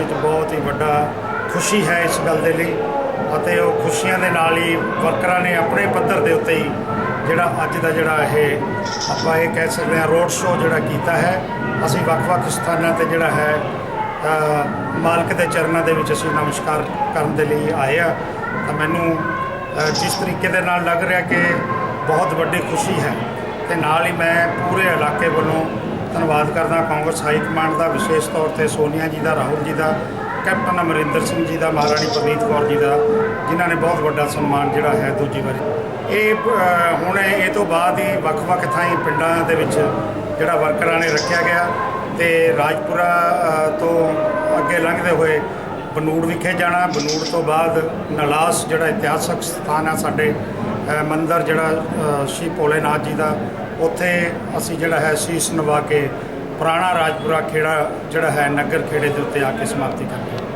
ਇੱਕ ਬਹੁਤ ਹੀ ਵੱਡਾ ਖੁਸ਼ੀ ਹੈ ਇਸ ਗੱਲ ਦੇ ਲਈ ਅਤੇ ਉਹ ਖੁਸ਼ੀਆਂ ਦੇ ਨਾਲ ਹੀ ਵਰਕਰਾਂ ਨੇ ਆਪਣੇ ਪੱਧਰ ਦੇ ਉੱਤੇ ਹੀ ਜਿਹੜਾ ਅੱਜ ਦਾ ਜਿਹੜਾ ਇਹ ਆਪਾਂ ਇਹ ਕਹਿ ਸਕਦੇ ਹਾਂ ਰੋਡ ਸ਼ੋਅ ਜਿਹੜਾ ਕੀਤਾ ਹੈ, ਅਸੀਂ ਵੱਖ-ਵੱਖ ਸਥਾਨਾਂ ਤੇ ਜਿਹੜਾ ਹੈ ਮਾਲਕ ਦੇ ਚਰਨਾਂ ਦੇ ਵਿੱਚ ਅਸੀਂ ਨਮਸਕਾਰ ਕਰਨ ਦੇ ਲਈ ਆਏ ਆ ਤਾਂ ਮੈਨੂੰ ਜਿਸ ਤਰੀਕੇ ਦੇ ਨਾਲ ਲੱਗ ਰਿਹਾ ਕਿ ਬਹੁਤ ਵੱਡੀ ਖੁਸ਼ੀ ਹੈ ਤੇ ਨਾਲ ਹੀ ਮੈਂ ਪੂਰੇ ਇਲਾਕੇ ਵੱਲੋਂ ਧੰਨਵਾਦ ਕਰਦਾ ਕਾਂਗਰਸ ਹਾਈ ਕਮਾਂਡ ਦਾ, ਵਿਸ਼ੇਸ਼ ਤੌਰ ਤੇ ਸੋਨੀਆ ਜੀ ਦਾ, ਰਾਹੁਲ ਜੀ ਦਾ, ਕੈਪਟਨ ਅਮਰਿੰਦਰ ਸਿੰਘ ਜੀ ਦਾ, ਮਹਾਰਾਣੀ ਪ੍ਰਨੀਤ ਕੌਰ ਜੀ ਦਾ, ਜਿਨ੍ਹਾਂ ਨੇ ਬਹੁਤ ਵੱਡਾ ਸਨਮਾਨ ਜਿਹੜਾ ਹੈ ਦੂਜੀ ਵਾਰੀ। ਇਹ ਹੁਣ ਇਹ ਤੋਂ ਬਾਅਦ ਹੀ ਵੱਖ-ਵੱਖ ਥਾਈਂ ਪਿੰਡਾਂ ਦੇ ਵਿੱਚ ਜਿਹੜਾ ਵਰਕਰਾਂ ਨੇ ਰੱਖਿਆ ਗਿਆ ਤੇ ਰਾਜਪੁਰਾ ਤੋਂ ਅੱਗੇ ਲੰਘਦੇ ਹੋਏ ਬਨੂੜ ਵਿਖੇ ਜਾਣਾ, ਬਨੂੜ ਤੋਂ ਬਾਅਦ ਨਲਾਸ ਜਿਹੜਾ ਇਤਿਹਾਸਕ ਸਥਾਨ ਆ ਸਾਡੇ ਮੰਦਰ ਜਿਹੜਾ ਸ਼੍ਰੀ ਭੋਲੇਨਾਥ ਜੀ ਦਾ। ਉੱਥੇ ਅਸੀਂ ਜਿਹੜਾ ਹੈ ਸੀਸ ਨਵਾ ਕੇ ਪੁਰਾਣਾ ਰਾਜਪੁਰਾ ਖੇੜਾ ਜਿਹੜਾ ਹੈ ਨਗਰ ਖੇੜੇ ਦੇ ਉੱਤੇ ਆ ਕੇ ਸਮਾਪਤੀ ਕਰਦੇ ਹਾਂ।